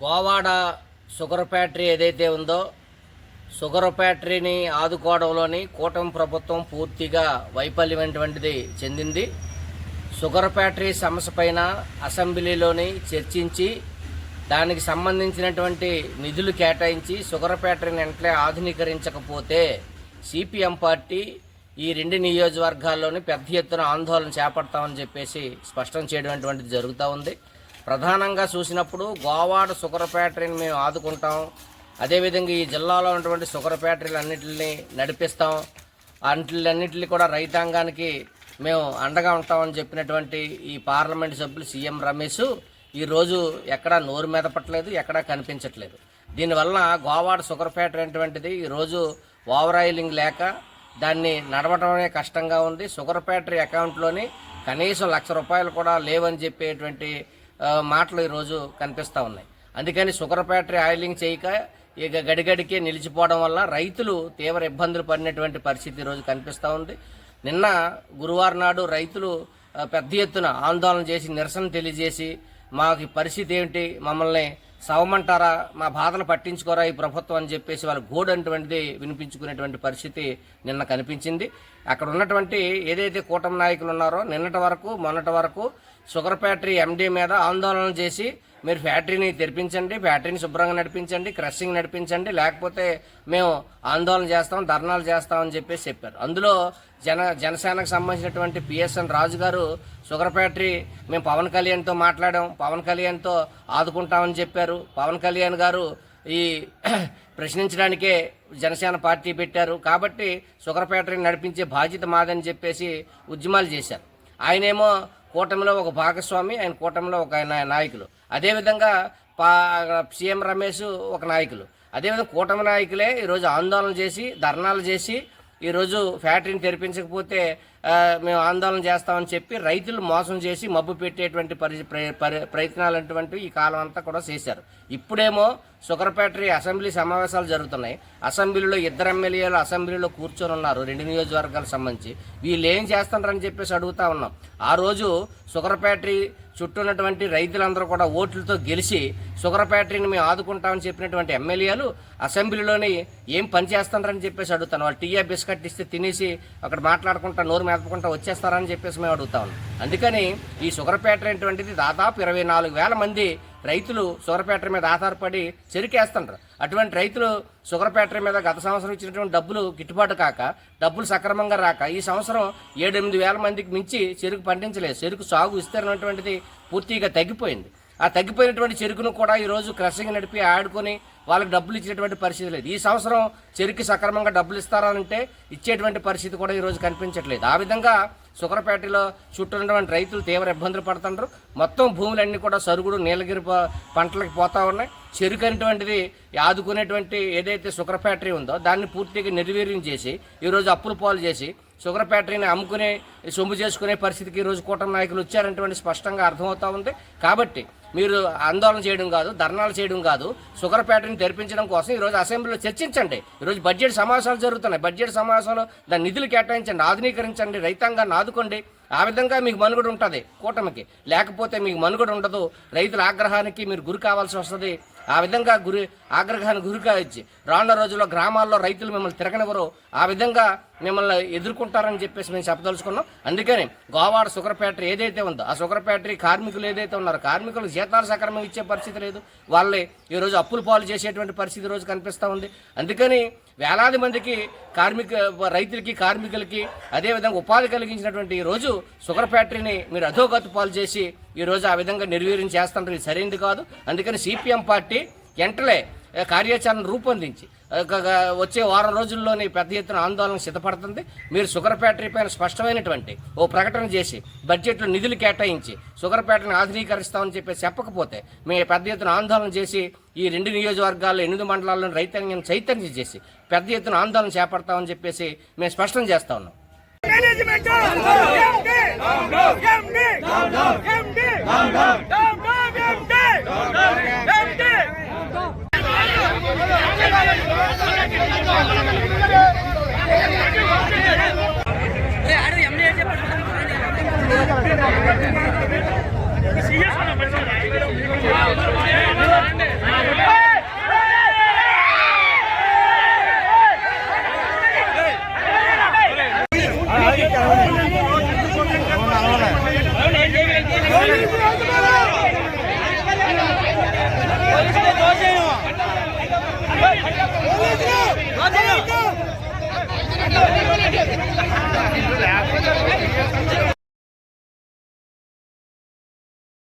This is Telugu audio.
కోవాడ షుగర్ ఫ్యాక్టరీ ఏదైతే ఉందో షుగర్ ఫ్యాక్టరీని ఆదుకోవడంలోని కూటమి ప్రభుత్వం పూర్తిగా వైఫల్యమైనటువంటిది చెందింది. షుగర్ ఫ్యాక్టరీ సమస్య పైన అసెంబ్లీలోని చర్చించి దానికి సంబంధించినటువంటి నిధులు కేటాయించి షుగర్ ఫ్యాక్టరీని వెంటనే ఆధునీకరించకపోతే సిపిఎం పార్టీ ఈ రెండు నియోజకవర్గాల్లోని పెద్ద ఎత్తున ఆందోళన చేపడతామని చెప్పేసి స్పష్టం చేయడం జరుగుతూ ఉంది. ప్రధానంగా చూసినప్పుడు గోవాడ షుగర్ ఫ్యాక్టరీని మేము ఆదుకుంటాం. అదేవిధంగా ఈ జిల్లాలో ఉన్నటువంటి షుగర్ ఫ్యాక్టరీలు అన్నింటిని నడిపిస్తాం. అన్నిటిని కూడా రైతాంగానికి మేము అండగా ఉంటామని చెప్పినటువంటి ఈ పార్లమెంట్ సభ్యులు సీఎం రమేష్ ఈరోజు ఎక్కడా నోరు మీద పట్టలేదు ఎక్కడా కనిపించట్లేదు. దీనివల్ల గోవాడ షుగర్ ఫ్యాక్టరీ అనేటువంటిది ఈరోజు ఓవరాయిలింగ్ లేక దాన్ని నడవటమే కష్టంగా ఉంది. షుగర్ ఫ్యాక్టరీ అకౌంట్లోని కనీసం లక్ష రూపాయలు కూడా లేవని చెప్పేటువంటి మాటలు ఈరోజు కనిపిస్తూ ఉన్నాయి. అందుకని షుగర్ ఫ్యాక్టరీ ఆయిలింగ్ చేయక ఇక గడిగడికే నిలిచిపోవడం వల్ల రైతులు తీవ్ర ఇబ్బందులు పడినటువంటి పరిస్థితి ఈరోజు కనిపిస్తూ ఉంది. నిన్న గురువారం నాడు రైతులు పెద్ద ఎత్తున ఆందోళన చేసి నిరసన తెలియజేసి మాకు పరిస్థితి ఏమిటి మమ్మల్ని సవమంటారా? మా బాధలు పట్టించుకోరా ఈ ప్రభుత్వం అని చెప్పేసి వాళ్ళ గోడు అటువంటిది వినిపించుకునేటువంటి పరిస్థితి నిన్న కనిపించింది. అక్కడ ఉన్నటువంటి ఏదైతే కూటమి నాయకులు ఉన్నారో నిన్నటి వరకు మొన్నటి వరకు షుగర్ ఫ్యాక్టరీ ఎండీ మీద ఆందోళన చేసి మీరు ఫ్యాక్టరీని తెరిపించండి ఫ్యాక్టరీని శుభ్రంగా నడిపించండి క్రషింగ్ నడిపించండి లేకపోతే మేము ఆందోళన చేస్తాం ధర్నాలు చేస్తామని చెప్పేసి చెప్పారు. అందులో జన జనసేనకు సంబంధించినటువంటి పిఎస్ఎన్ రాజు గారు షుగర్ ఫ్యాక్టరీ మేము పవన్ కళ్యాణ్తో మాట్లాడాం పవన్ కళ్యాణ్తో ఆదుకుంటామని చెప్పారు. పవన్ కళ్యాణ్ గారు ఈ ప్రశ్నించడానికే జనసేన పార్టీ పెట్టారు. కాబట్టి షుగర్ ఫ్యాక్టరీని నడిపించే బాధ్యత మాదని చెప్పేసి ఉద్యమాలు చేశారు. ఆయనేమో కూటమిలో ఒక భాగస్వామి ఆయన కూటమిలో ఒక ఆయన నాయకులు. అదేవిధంగా పా సీఎం రమేష్ ఒక నాయకులు. అదేవిధంగా కూటమి నాయకులే ఈరోజు ఆందోళన చేసి ధర్నాలు చేసి ఈరోజు ఫ్యాక్టరీని తెరిపించకపోతే మేము ఆందోళన చేస్తామని చెప్పి రైతులు మోసం చేసి మబ్బు పెట్టేటువంటి పరి ప్ర- పరి- ప్రయత్నాలు అటువంటివి ఈ కాలం అంతా కూడా చేశారు. ఇప్పుడేమో షుగర్ అసెంబ్లీ సమావేశాలు జరుగుతున్నాయి. అసెంబ్లీలో ఇద్దరు ఎమ్మెల్యేలు అసెంబ్లీలో కూర్చొని ఉన్నారు. రెండు నియోజకవర్గాలకు సంబంధించి. వీళ్ళు ఏం చేస్తున్నారని చెప్పేసి అడుగుతా ఉన్నాం. ఆ రోజు షుగర్ చుట్టూ ఉన్నటువంటి రైతులందరూ కూడా ఓట్లతో గెలిచి షుగర్ మేము ఆదుకుంటామని చెప్పినటువంటి ఎమ్మెల్యేలు అసెంబ్లీలోని ఏం పని చేస్తున్నారని చెప్పేసి అడుగుతాను. వాళ్ళు టీఆర్ బిస్కట్ ఇస్తే తినేసి అక్కడ మాట్లాడుకుంటా నోరు మేపకుండా వచ్చేస్తారని చెప్పేసి మేము అడుగుతా ఉన్నాం. అందుకని ఈ షుగర్ ఫ్యాక్టరీ అనేటువంటిది దాదాపు ఇరవై నాలుగు వేల మంది రైతులు షుగర్ ఫ్యాక్టరీ మీద ఆధారపడి చెరుకేస్తుంటారు అటువంటి రైతులు షుగర్ ఫ్యాక్టరీ మీద గత సంవత్సరం ఇచ్చినటువంటి డబ్బులు గిట్టుబాటు కాక డబ్బులు సక్రమంగా రాక ఈ సంవత్సరం ఏడెనిమిది వేల మందికి మించి చెరుకు పండించలేదు. చెరుకు సాగు విస్తీర్ణటువంటిది పూర్తిగా తగ్గిపోయింది. ఆ తగ్గిపోయినటువంటి చెరుకును కూడా ఈరోజు క్రషింగ్ నడిపి ఆడుకొని వాళ్ళకి డబ్బులు ఇచ్చేటువంటి పరిస్థితి లేదు. ఈ సంవత్సరం చెరుకు సక్రమంగా డబ్బులు ఇస్తారంటే ఇచ్చేటువంటి పరిస్థితి కూడా ఈరోజు కనిపించట్లేదు. ఆ విధంగా షుగర్ ఫ్యాక్టరీలో చుట్టూ ఉన్నటువంటి రైతులు తీవ్ర ఇబ్బందులు పడుతుంటారు మొత్తం భూములన్నీ కూడా సరుగుడు నీలగిరి పంటలకు పోతా ఉన్నాయి. చెరుకు అనేటువంటిది ఆదుకునేటువంటి ఏదైతే షుగర్ ఫ్యాక్టరీ ఉందో దాన్ని పూర్తిగా నిర్వీర్యం చేసి ఈరోజు అప్పులు పాలు చేసి షుగర్ ఫ్యాక్టరీని అమ్ముకునే సొమ్ము చేసుకునే పరిస్థితికి ఈరోజు కూటమి నాయకులు వచ్చారనేటువంటి స్పష్టంగా అర్థమవుతూ ఉంది. కాబట్టి మీరు ఆందోళన చేయడం కాదు ధర్నాలు చేయడం కాదు షుగర్ ఫ్యాక్టరీని తెరిపించడం కోసం ఈరోజు అసెంబ్లీలో చర్చించండి. ఈరోజు బడ్జెట్ సమావేశాలు జరుగుతున్నాయి. బడ్జెట్ సమావేశంలో దాని నిధులు కేటాయించండి ఆధునీకరించండి రైతాంగాన్ని ఆదుకోండి. ఆ విధంగా మీకు మనుగడ ఉంటుంది కూటమికి. లేకపోతే మీకు మనుగడ ఉండదు. రైతుల ఆగ్రహానికి మీరు గురి కావాల్సి వస్తుంది. ఆ విధంగా గురి ఆగ్రహానికి గురి కావచ్చు రానున్న రోజుల్లో గ్రామాల్లో రైతులు మిమ్మల్ని తిరగనివ్వరు. ఆ విధంగా మిమ్మల్ని ఎదుర్కొంటారని చెప్పేసి మేము చెప్పదలుచుకున్నాం. అందుకని గోవాడ షుగర్ ఫ్యాక్టరీ ఏదైతే ఉందో ఆ షుగర్ ఫ్యాక్టరీ కార్మికులు ఏదైతే ఉన్నారో కార్మికులకు జీతాలు సక్రమంగా ఇచ్చే పరిస్థితి లేదు. వాళ్ళే ఈరోజు అప్పులు పాలు చేసేటువంటి పరిస్థితి రోజు కనిపిస్తూ ఉంది. అందుకని వేలాది మందికి కార్మిక రైతులకి కార్మికులకి అదేవిధంగా ఉపాధి కలిగించినటువంటి ఈ రోజు షుగర్ ఫ్యాక్టరీని మీరు అధోగతి పాలు చేసి ఈరోజు ఆ విధంగా నిర్వీర్యం చేస్తుంటారు ఇది సరైనది కాదు. అందుకని సిపిఎం పార్టీ వెంటనే కార్యాచరణ రూపొందించి. వచ్చే వారం రోజుల్లోనే పెద్ద ఎత్తున ఆందోళన సిద్ధపడుతుంది. మీరు షుగర్ ఫ్యాక్టరీ పైన స్పష్టమైనటువంటి ఓ ప్రకటన చేసి బడ్జెట్లో నిధులు కేటాయించి షుగర్ ఫ్యాక్టరీని ఆధునీకరిస్తామని చెప్పి చెప్పకపోతే మేము పెద్ద ఎత్తున ఆందోళన చేసి ఈ రెండు నియోజకవర్గాల్లో ఎనిమిది మండలాల్లో రైతాంగం చైతన్యం చేసి పెద్ద ఎత్తున ఆందోళన చేపడతామని చెప్పేసి మేము స్పష్టం చేస్తా ఉన్నాం. మేనేజ్మెంట్ ఎండి ఎండి ఎండి ఎండి ఎండి సీఎం